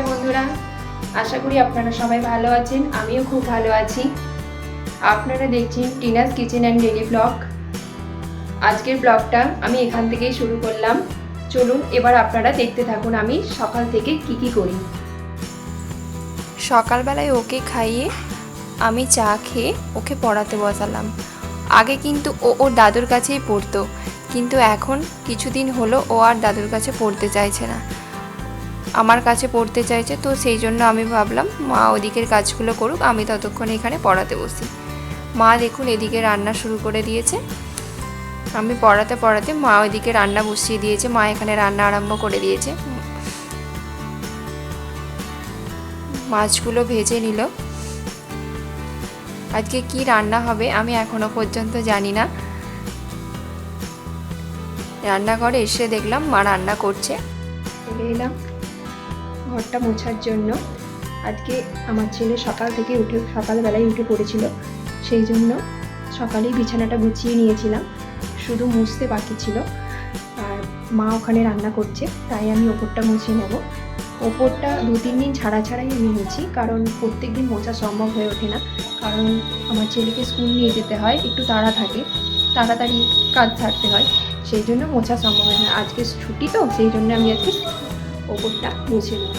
নমস্কার বন্ধুরা। আশা করি আপনারা সবাই ভালো আছেন, আমিও খুব ভালো আছি। আপনারা দেখছেন Tina's kitchen and daily blog. আজকের ব্লগটা আমি এখান থেকেই শুরু করলাম। চলুন এবার আপনারা দেখতে থাকুন আমি সকাল থেকে কি কি করি। সকালবেলায় ওকে খাইয়ে আমি চা খেয়ে ওকে পড়াতে বসালাম। আগে কিন্তু ও ওর দাদুর কাছেই পড়তো, কিন্তু এখন কিছুদিন হলো ও আর দাদুর কাছে পড়তে চাইছে না। আমার কাছে পড়তে চাইছে, তো সেই জন্য আমি ভাবলাম, মা ওদিকের কাজগুলো করুক, আমি ততক্ষণ এখানে পড়াতে বসি। মা দেখুন এদিকে রান্না শুরু করে দিয়েছে। আমি পড়াতে পড়াতে মা ওইদিকে রান্না বসিয়ে দিয়েছে, মা এখানে রান্না আরম্ভ করে দিয়েছে। মাছগুলো ভেজে নিল। আজকে কি রান্না হবে আমি এখনও পর্যন্ত জানি না। রান্নাঘরে এসে দেখলাম মা রান্না করছে। এলাম। ঘরটা মোছার জন্য। আজকে আমার ছেলে সকাল থেকে উঠে সকালবেলায় উঠে পড়েছিল। সেই জন্য সকালেই বিছানাটা গুছিয়ে নিয়েছিলাম। শুধু মুছতে বাকি ছিল। আর মা ওখানে রান্না করছে, তাই আমি ওপরটা মুছে নেব। ওপরটা দু, তিন দিন ছাড়া ছাড়াই আমি মুছি, কারণ প্রত্যেক দিন মোছা সম্ভব হয়ে ওঠে না। কারণ আমার ছেলেকে স্কুল নিয়ে যেতে হয়, একটু তাড়া থাকে, তাড়াতাড়ি কাজ থাকতে হয়। সেই জন্য মোছা সম্ভব হয় না। আজকে ছুটি তো, সেই জন্য আমি আজকে ওপরটা মুছে নেব।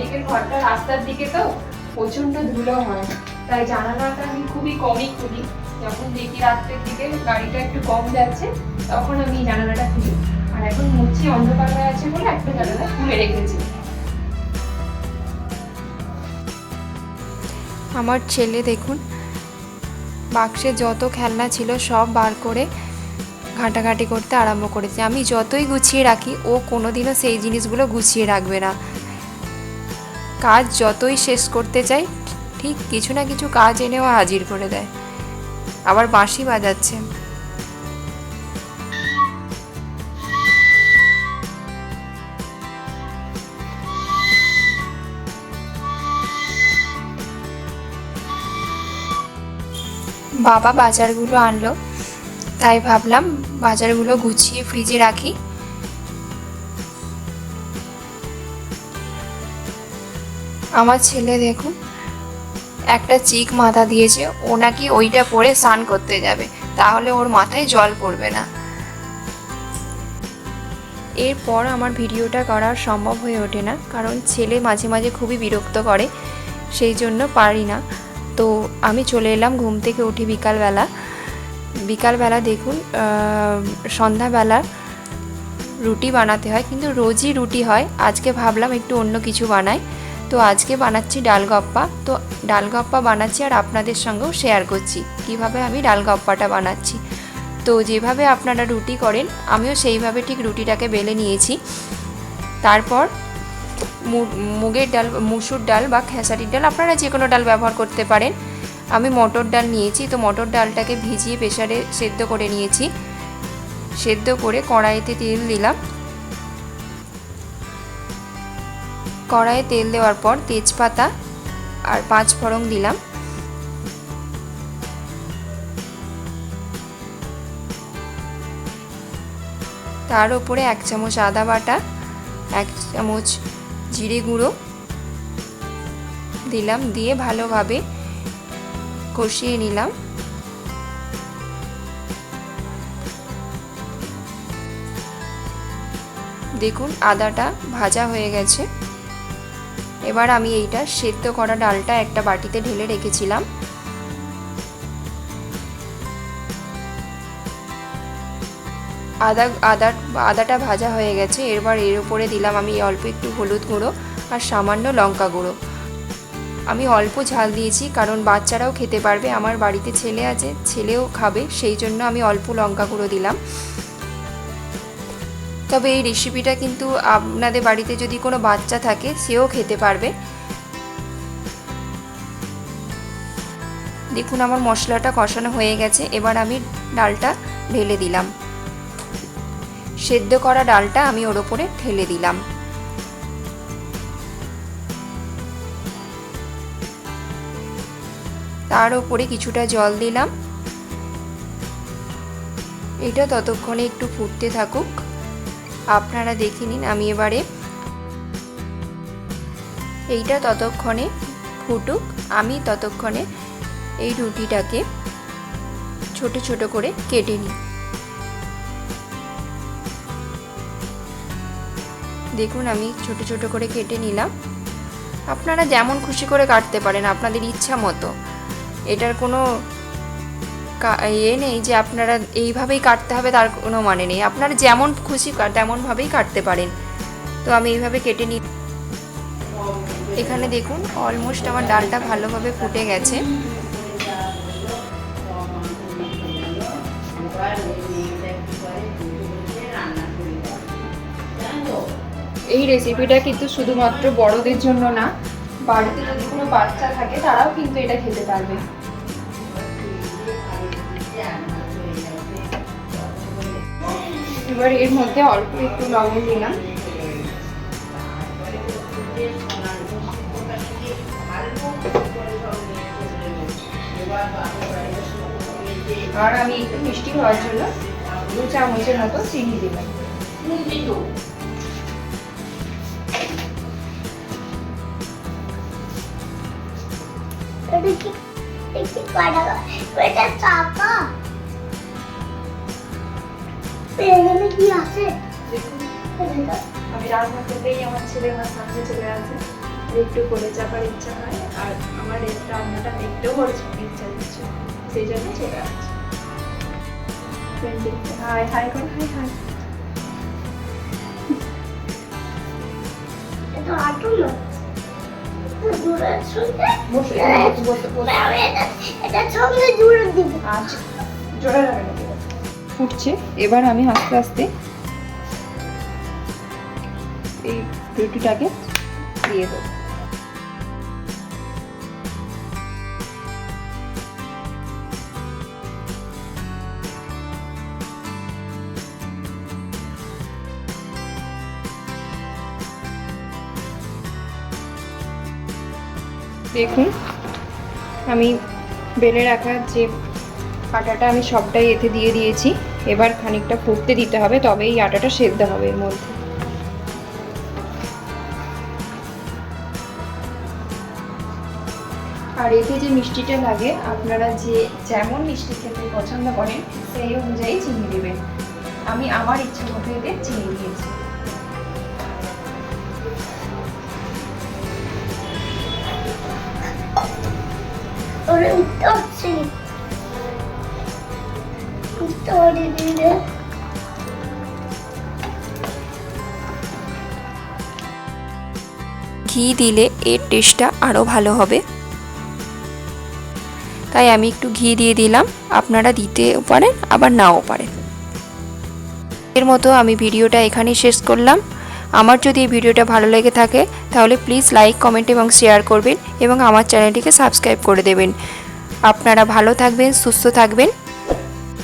দেখুন ঘরটা রাস্তার দিকে তো প্রচণ্ড ধুলো হয়। তাই জানালাটা আমি খুবই কমই খুলি। যখন দেখি রাত্রের দিকে গাড়িটা একটু কম যাচ্ছে, তখন আমি জানালাটা খুলি। আর এখন মুছি অন্ধকার হয়ে আছে বলে একটা জানালা খুলে রেখেছি। আমার ছেলে দেখুন, বাক্সে যত খেলনা ছিল সব বার করে ঘাঁটাঘাঁটি করতে আরম্ভ করেছে। আমি যতই গুছিয়ে রাখি, ও কোনোদিনও সেই জিনিসগুলো গুছিয়ে রাখবে না। কাজ যতই শেষ করতে চাই, ঠিক কিছু না কিছু কাজ এনেও হাজির করে দেয়। আবার বাঁশি বাজাচ্ছে। বাবা বাজারগুলো আনলো, তাই ভাবলাম বাজারগুলো গুছিয়ে ফ্রিজে রাখি। আমার ছেলে দেখুন একটা চিক মাথা দিয়েছে, ও নাকি ওইটা পরে স্নান করতে যাবে। তাহলে ওর মাথায় জল পড়বে না। এরপর আমার ভিডিওটা করা সম্ভব হয়ে ওঠে না, কারণ ছেলে মাঝে মাঝে খুবই বিরক্ত করে, সেই জন্য পারি না। তো আমি চলে এলাম ঘুম থেকে উঠি বিকালবেলা। বিকালবেলা দেখুন সন্ধ্যাবেলা রুটি বানাতে হয়, কিন্তু রোজই রুটি হয়। আজকে ভাবলাম একটু অন্য কিছু বানাই। তো আজকে বানাচ্ছি ডালগপ্পা। তো ডালগপ্পা বানাচ্ছি আর আপনাদের সঙ্গেও শেয়ার করছি, কীভাবে আমি ডালগপ্পাটা বানাচ্ছি। তো যেভাবে আপনারা রুটি করেন, আমিও সেইভাবে ঠিক রুটিটাকে বেলে নিয়েছি। তারপর মুগের ডাল, মুসুর ডাল বা খেসারির ডাল, আপনারা যে কোনো ডাল ব্যবহার করতে পারেন। আমি মটর ডাল নিয়েছি, তো মটর ডালটাকে ভিজিয়ে প্রেশারে সেদ্ধ করে নিয়েছি। সেদ্ধ করে কড়াইতে তেল দিলাম। কড়াইয়ে তেল দেওয়ার পর তেজপাতা আর পাঁচ ফোড়ন দিলাম। তার উপরে এক চামচ আদা বাটা, এক চামচ জিরে গুঁড়ো দিলাম, দিয়ে ভালোভাবে কষিয়ে নিলাম। দেখুন, আদাটা ভাজা হয়ে গেছে। এবার আমি এইটা সেদ্ধ করা ডালটা একটা বাটিতে ঢেলে রেখেছিলাম। আদা আদা, আদাটা ভাজা হয়ে গেছে। এবার এর উপরে দিলাম আমি অল্প একটু হলুদ গুঁড়ো আর সামান্য লঙ্কা গুঁড়ো। আমি অল্প ঝাল দিয়েছি কারণ বাচ্চারাও খেতে পারবে। আমার বাড়িতে ছেলে আছে, ছেলেও খাবে, সেই জন্য আমি অল্প লঙ্কা গুঁড়ো দিলাম। তবে এই রেসিপিটা কিন্তু আপনাদের বাড়িতে যদি কোনো বাচ্চা থাকে, সেও খেতে পারবে। দেখুন আমার মশলাটা কষানো হয়ে গেছে, এবার আমি ডালটা ঢেলে দিলাম। সেদ্ধ করা ডালটা আমি ওর ওপরে ঢেলে দিলাম। তার উপরে কিছুটা জল দিলাম। এটা ততক্ষণে একটু ফুটতে থাকুক। আপনারা দেখে নিন, আমি এবারে এইটা ততক্ষণে ফুটুক। আমি ততক্ষণে এই রুটিটাকে ছোট ছোট করে কেটে নিই। দেখুন, আমি ছোট ছোট করে কেটে নিলাম। আপনারা যেমন খুশি করে কাটতে পারেন, আপনাদের ইচ্ছা মতো। এটার কোনো ইয়ে নেই যে আপনারা এইভাবেই কাটতে হবে, তার কোনো মানে নেই। আপনারা যেমন খুশি তেমনভাবেই কাটতে পারেন। তো আমি এইভাবে কেটে নিই এখানে দেখুন অলমোস্ট আমার ডালটা ভালোভাবে ফুটে গেছে। এই রেসিপিটা কিন্তু শুধুমাত্র বড়দের জন্য না, বাড়িতে যদি কোনো বাচ্চা থাকে, তারাও কিন্তু এটা খেতে পারবে। এবার এর মধ্যে অল্প একটু লবণ দিলাম। আর আমি একটু মিষ্টি হওয়ার জন্য দু চামচের মতো চিনি দিলাম। এটা কি এটা চাকা এখানে কি আছে? আমি রান্না করতেই আমার ছেলে আমার সামনে চলে আসে। একটু করে চাপার ইচ্ছা হয় আর আমার এই রান্নাটা দেখতেও ওর ইচ্ছা দিচ্ছে সেই জন্য চলে আসছে। হাই হাই কর হাই হাই। এটা আটু না? দিব আচ্ছা জোরে লাগে ফুটছে। এবার আমি আস্তে আস্তে এই রুটিটাকে দিয়ে দেবো। দেখুন আমি বেলে রাখা যে আটাটা আমি সবটাই এতে দিয়ে দিয়েছি। এবার খানিকটা ফুটতে দিতে হবে তবে এই আটাটা সেদ্ধ হবে এর মধ্যে। আর এতে যে মিষ্টিটা লাগে, আপনারা যে যেমন মিষ্টি খেতে পছন্দ করেন, সেই অনুযায়ী চিনি দেবেন। আমি আমার ইচ্ছে মতো এতে চিনি দিয়েছি। ওরে পারি দিলে ঘি দিলে এর টেস্টটা আরও ভালো হবে। তাই আমি একটু ঘি দিয়ে দিলাম। আপনারা দিতেও পারেন, আবার নাও পারেন। এর মতো আমি ভিডিওটা এখানেই শেষ করলাম। আমার যদি এই ভিডিওটা ভালো লেগে থাকে, তাহলে প্লিজ লাইক কমেন্ট এবং শেয়ার করবেন এবং আমার চ্যানেলটিকে সাবস্ক্রাইব করে দেবেন। আপনারা ভালো থাকবেন, সুস্থ থাকবেন।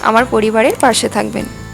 আমার পরিবারের পাশে থাকবেন।